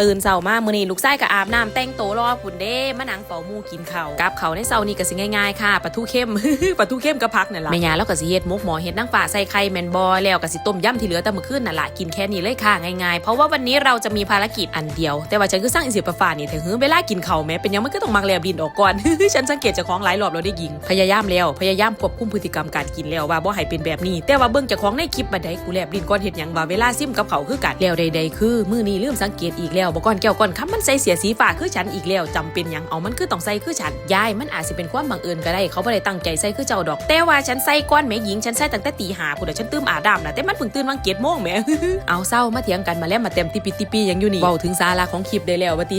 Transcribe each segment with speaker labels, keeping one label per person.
Speaker 1: ตื่นเช้ามามื้อนี้ลูกชายก็อาบน้ำแต่งโตรอพุ่นเด้มานังเฝ้ามูกินเขากับเขาในเช้านี้ก็สิง่ายๆค่ะปลาทูเข้มปลาทูเข้มกับผักนั่นล่ะแม่ยาแล้วก็สิเฮ็ดหมกหมอเฮ็ดนางฟ้าใส่ไข่แมนบ่แล้วก็สิต้มยำที่เหลือแต่มื้อคืนนั่นล่ะกินแค่นี้เลยค่ะง่ายๆ เพราะว่าวันนี้เราจะมีภารกิจอันเดียว แต่ว่าฉันคือสร้างอิสิปะฟ้านี่ถึงหือเวลากินเขาแม้เป็นยังมันก็ต้องมักแลบดินออกก่อนฉันสังเกตจากของหลายรอบแล้วได้ยิงพยายามแล้วพยายามควบคุมพฤติกรรมการกินแล้วว่าบ่ให้เป็นแบบนี้ แต่ว่าเบิ่งจากของในคลิปบัดใดกูแลบดินก่อนเฮ็ดหยังว่าเวลาซิมกับเขาคือกันแล้วใดๆคือมื้อนี้ลืมสังเกตอีกแล้วแล้วบ่ก่อนแก้วก่อนคำมันใส่เสียสีฟ้าคือฉันอีกแล้วจำเป็นยังเอามันคือต้องใส่คือฉันยายมันอาจสิเป็นความบังเอิญก็ได้เขาบ่ได้ตั้งใจใส่คือเจ้าดอก แต่ว่าฉันใส่ก้อนแม่หญิงฉันใส่ตั้งแต่ตีห้าพุ่นน่ะฉันตื่มอาบน้ำนะแต่มันเพิ่งตื่นวังเกียรโมงแหมเอาเศร้ามาเถียงกันมาแล้วมาเต็มติปิติปียังอยู่นี่เว้าถึงสาระของคลิปได้แล้วว่าติ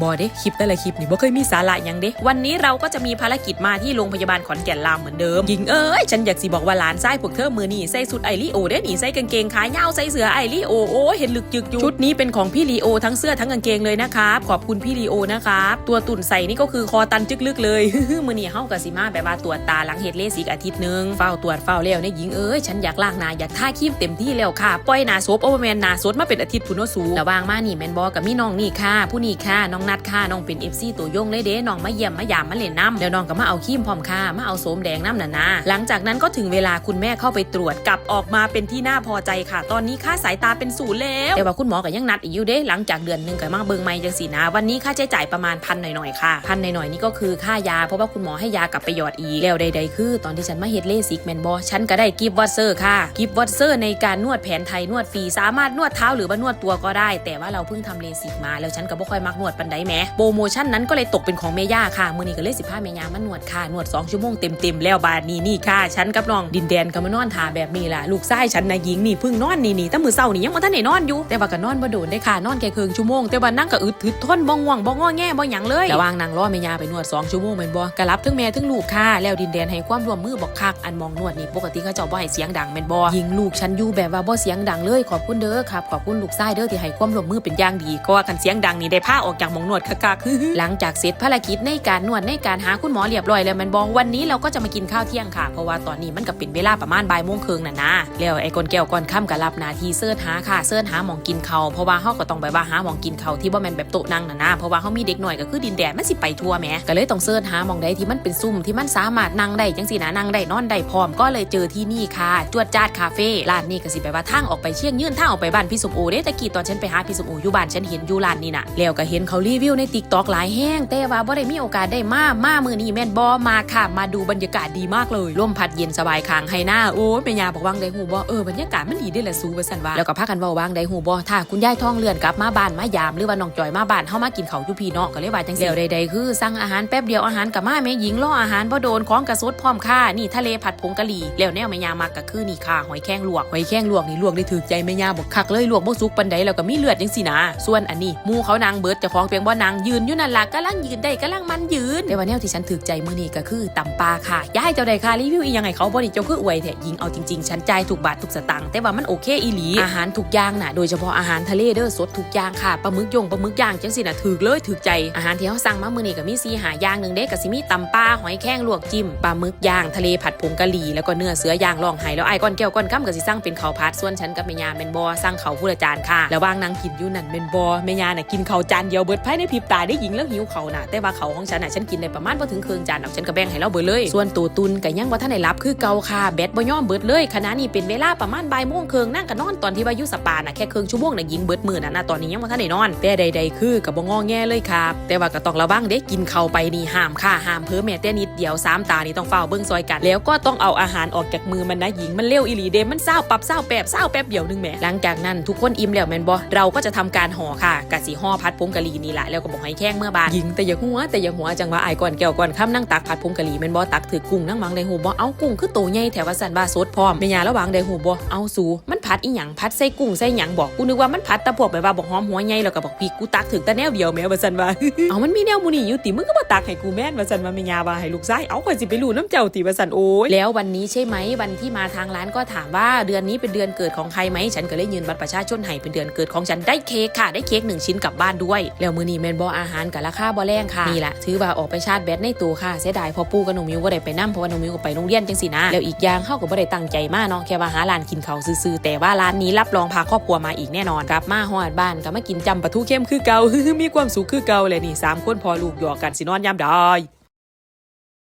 Speaker 1: บ่เด้คลิปแต่ละคลิปนี่บ่เคยมีสาระยังเด้วันนี้เราก็จะมีภารกิจมาที่โรงพยาบาลขอนแก่นลามเหมือนเดิมหญิงเอ้ยฉันอยากสิบอกว่าหลานชายพวกเธอมือนี่ใส่สุดไอรีโอเด้หนี่ใส่กางเกงขายาวใส่เสือไอรีโอโอ้เห็นลึกจึกอยู่ชุดนี้เป็นของพี่ลีโอทั้งเสื้อทั้งกางเกงเลยนะครับขอบคุณพี่ลีโอนะครับตัวตุ่นใส่นี่ก็คือคอตันจึกลึกเลยมือนี่เฮากับสิมาแบบว่าตรวจตาหลังเฮ็ดเลสิกอาทิตย์นึงเฝ้าตรวจเฝ้าแล้วเนี่ยหญิงเอ้ยฉันอยากลางนาอยากท่าคีมเต็มที่แล้วค่ะปล่อยน้าซบโอเวอร์แมนน้าสดมาเป็นอาทิตย์พุนโนสูระวางมานี่แมนบอกับมี่น้องนี่ค่ะ ผู้นี่ค่ะน้องนัดค่ะน้องเป็น FC ตัวยงเลยเด้น้องมาเยี่ยมมายามมาเล่นน้ำเดี๋ยวน้องก็มาเอาคีมพร้อมค่ะมาเอาโสมแดงน้ำหน่ะนะหลังจากนั้นก็ถึงเวลาคุณแม่เข้าไปตรวจกลับออกมาเป็นที่น่าพอใจค่ะ ตอนนี้ค่าสายตาเป็นศูนย์แล้วแต่ว่าคุณหมอก็ยังนัดอีกอยู่เด้หลังจากเดือนหนึ่งก็มาเบิ่งไม่จังสีนะ วันนี้ค่าใช้จ่ายประมาณพันหน่อยๆค่ะพันหน่อยๆนี่ก็คือค่ายาเพราะว่าคุณหมอให้ยากลับไปหยอดอีกแล้วใดๆคือ ตอนที่ฉันมาเฮ็ดเลสิกแมนบอฉันก็ได้กิฟต์วอตเซอร์ค่ะกิฟต์วอตเซอร์ในการนวดแผนไทยนวดฟรีสามารถนวดเท้าหรือว่านวดตัวก็ได้ แต่ว่าเราเพิ่งทำเลสิกมาแล้วฉันก็บ่ค่อยมักนวดปันไดแหมโปรโมชั่นนั้นก็เลยตกเป็นของเมย่าค่ะมื้อนี้ก็เลย15เมย่ามานวดค่ะนวด2ชั่วโมงเต็มๆแล้วบาดนี้นี่ค่ะฉันกับน้องดินแดนก็มานอนทาแบบนี้ล่ะลูกชายฉันนะหญิงนี่เพิ่งนอนนี่นี่แต่มื้อเช้านี่ยังบ่ทันได้นอนอยู่แต่ว่าก็นอนบ่โดนได้ค่ะนอนแค่ครึ่งชั่วโมงแต่ว่านั่งก็อึดทึดทนบ่ง่วงบ่งอแง่บ่หยังเลยระหว่างนั่งรอเมย่าไปนวด2ชั่วโมงแม่นบ่ก็รับทั้งแม่ทั้งลูกค่ะแล้วดินแดนให้ความร่วมมือบอกคักอันมองนวดนี่ปกติเขาเจ้าบ่ให้เสียงดังแม่นบ่ยิงลูกฉันอยู่แบบว่าบ่เสียงดังเลยขอบคุณเด้อครับขอบคุณลูกชายเด้อที่ให้ความร่วมมือเป็นอย่างดีก็ว่ากันเสียงดังนี่ได้พาออกจากมองนวดคักๆหลังจากเสร็จภารกิจในการนวดในการหาคุณหมอเรียบร้อยแล้วแมันบอกวันนี้เราก็จะมากินข้าวเที่ยงค่ะ เพราะว่าตอนนี้มันก็เป็นเวลาประมาณบ่ายโมงครึ่งน่ะนะแล้วไอ้กนแก้วก่อนค่ำก็รับหนาทีเสิร์ชหาค่ะเสิร์ชหาหมองกินเขาวเพราะว่าเฮาก็ต้องไปว่าหาหมองกินเขาที่บ่แมนแบบโต๊ะนั่งนะนะเพราะว่าเฮามีเด็กหน่อยก็คือดินแดนมันสิไปทั่วแหมก็เลยต้องเสิร์ชหาหมองใดที่มันเป็นซุ่มที่มันสามารถนั่งได้จังซี่นะนั่งได้นอนได้พร้อมก็เลยเจอที่นี่ค่ะจวดจาดคาเฟ่ร้านนี้ก็สิไปว่าทางออกไปเชียงยืนทางออกไปบ้านพี่สมโอเด้ตะกี้ตอนฉันไปหาพี่สมโออยู่บ้านฉันเห็นอยู่ร้านนี้น่ะแล้วก็เห็นเขารีวิวใน TikTok หลายแห้งแต่ว่าบ่ได้มีโอกาสได้มามามือนี้แม่นบ่มาค่ะ มาดูบรรยากาศดีมากเลยลมพัดเย็นสบายคางให้หน้าโอ้ยแม่ยาบอกว่างได้หูบ่เออบรรยากาศมันดีเด้ละสูบสันว่าแล้วก็พากันว้าว่างได้หูบ่ถ้าคุณยายทองเลื่อนกลับมาบ้านมายามหรือว่าน้องจอยมาบ้านเฮามากินข้าวอยู่พี่เนาะก็เลยว่าจังซี่แล้วใดๆคือสั่งอาหารแป๊บเดียวอาหารกับมาแม่หญิงรออาหารบ่โดนของกระสดพร้อมค่ะนี่ทะเลผัดผงกะหรี่แล้วแนวแม่ยามักก็คือนี่ค่ะหอยแครงลวกหอยแครงลวกนี่ลวกได้ถูกใจแม่ยาบอกคักเลยลวกบ่สุกปานใดแล้วก็มีเลือดจังซี่นะส่วนอันนี้หมูเขานางเบิดเจ้าของเพียงบ่นางยืนอยู่นั่นล่ะกำลังยืนได้กำลังมันยืนแต่ว่าแนวที่ฉันถูกใจมื้อนี้ก็คือตำปลาค่ะยายเจ้าใดค่ะรีวิวอีหยังให้เขาบ่นี่เจ้าคืออวยแท้ยิงเอาจริงๆฉันจ่ายทุกบาททุกสตางค์แต่ว่ามันโอเคอีหลีอาหารทุกอย่างน่ะโดยเฉพาะอาหารทะเลเด้อสดทุกอย่างค่ะปลาหมึกยงปลาหมึกย่างจังซี่น่ะถูกเลยถูกใจอาหารที่เฮาสั่งมามื้อนี้ก็มี4หาย่างหนึ่งเด้ก็สิมีตำปลาหอยแครงลวกจิ้มปลาหมึกย่างทะเลผัดผงกะหรี่แล้วก็เนื้อเสือย่างล่องไห้แล้วไอ้ก้อนแก้วก้อนค่ำก็สิสั่งเป็นข้าวผัดส่วนฉันกับแม่ยาแม่นบ่สั่งข้าวผู้ละจานค่ะแล้ววางนางกินอยู่นั่นแม่นบ่แม่ยาน่ะกินข้าวจานเดียวเบิดภายในพริบตาได้หญิงแล้วหิวเขาน่ะแต่ว่าเขาของฉันน่ะฉันกินได้ประมาณบ่ถึงครึ่งจานดอกฉันก็แบ่งให้เราเบิดเลย ส่วนตูตุนก็ยังบ่ทันได้รับคือเกาค่ะแบตบ่ยอมเบิดเลยขณะนี้เป็นเวลาประมาณบ่ายโมงครึ่งนั่งก็นอนตอนที่ว่าอยู่สปาน่ะแค่ครึ่งชั่วโมงน่ะยิงเบิดมื้อน่ะนะตอนนี้ยังบ่ทันได้นอน แต่ใด ๆ คือก็บ่งอแง่เลยครับ แต่ว่าก็ต้องระวังเด้กินเข้าไปนี่ห้ามค่ะห้ามเพิ่มแม้แต่นิดเดียวสามตานี่ต้องเฝ้าเบิ่งซอยกันแล้วก็ต้องเอาอาหารออกจากมือมันนะหญิงมันเร็วอีหลีเดมันเศร้าปรับเศร้าแป๊บเศร้าแป๊บเดียวหนึงแหมหลังจากนั้นทุกคนอิ่มแล้วแม่นบ่เราก็จะทำการห่อค่ะกะสิห่อพัดผงกะหรี่นี่แหละแล้วก็บอกให้แข้งเมื่อบานหญิงแต่อย่าหัวแต่อย่าหัวจังว่าไอ้ก่อนแก้วก่อนค่ำนั่งตักผัดผงกะหรี่แม่นบ่ตักถือกุ้งนั่งวางในหูบ่เอากุ้งคือโตใหญ่แถวว่าสันว่าสดพร้อมแม่ยาระวางในหูบ่เอาสูมัน ผัดอีหยังผัดใส่กุ้งใส่หยังบอกกูนึกว่ามันผัดแตะพวกแบบว่าบอกหอมหัวใหญ่แล้วก็บอกพริกกูตักถึงแต่แนวเดียวแม่ว่าสันว่าเอามันมีแนวหมูนี่อยู่ติมึงก็มาตักให้กูแม่นว่าสันว่าแม่ยาว่าให้ลูกชายเอาข่อยสิไปรู้น้ำเจ้าติว่าสันโอ้ยแล้ววันนี้ใช่ไหมวันที่มาทางร้านก็ถามว่าเดือนนี้เป็นเดือนเกิดของใครไหมฉันก็เลยยืนบัตรประชาชนให้เป็นเดือนเกิดของฉันได้เค้กค่ะได้เค้กหนึ่งชิ้นกลับบ้านด้วยแล้วมือนี้แมนบออาหารกับราคาบอแรงค่ะนี่แหละถือว่าออกไปชาร์จแบตในตัวค่ะเสียดายเพอปู่กับน้องมิวก็ได้ไปนั่เพราะว่าน้องมิวก็ไปโรงเรียนจังสินะแล้วอีกอย่างเข้ากับบ่ได้ตั้งใจมากเนาะแค่ว่าหาร้านกินเขาวซื่อๆแต่ว่าร้านนี้รับรองพาครอบครัวมาอีกแน่นอนกลับมาฮอดบ้านก็มากินจำปลาทูเข้มคือเก่ามีความสุขคือเก่าเลยนี่สามคนพอลูกหยอกกันสินอนยามได